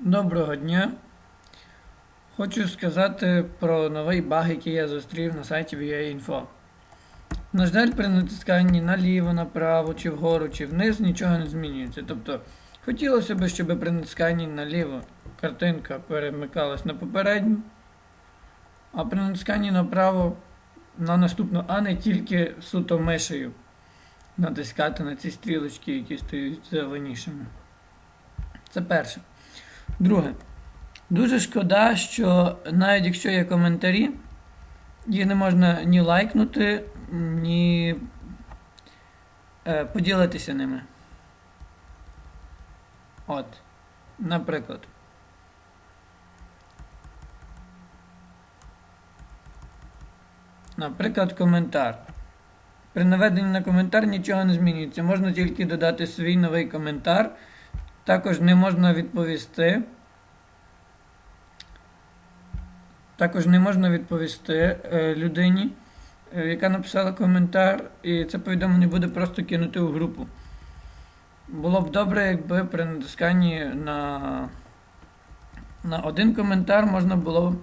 Доброго дня. Хочу сказати про новий баг, який я зустрів на сайті VA.info. На жаль, при натисканні наліво, направо, чи вгору, чи вниз нічого не змінюється. Тобто, хотілося б, щоб при натисканні наліво картинка перемикалась на попередню, а при натисканні направо на наступну, а не тільки суто мишею натискати на ці стрілочки, які стоять зеленішими. Це перше. Друге. Дуже шкода, що навіть якщо є коментарі, їх не можна ні лайкнути, ні е, поділитися ними. От. Наприклад. Наприклад, коментар. При наведенні на коментар нічого не змінюється. Можна тільки додати свій новий коментар. Також не можна відповісти. Також не можна відповісти е, людині, е, яка написала коментар, і це повідомлення буде просто кинути у групу. Було б добре, якби при натисканні на, на один коментар можна було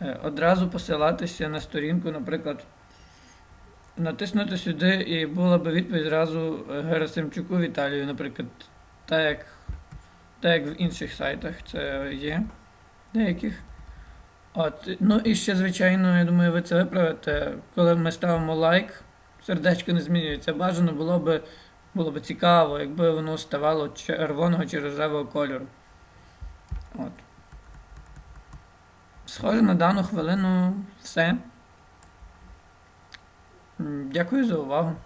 е, одразу посилатися на сторінку, наприклад, натиснути сюди і була б відповідь зразу Герасимчуку Віталію, наприклад, так як, так як в інших сайтах це є деяких. От, ну і ще, звичайно, я думаю, ви це виправите. Коли ми ставимо лайк, сердечко не змінюється. Бажано було б було б цікаво, якби воно ставало червоного чи рожевого кольору. От. Схоже на дану хвилину все. Дякую за увагу.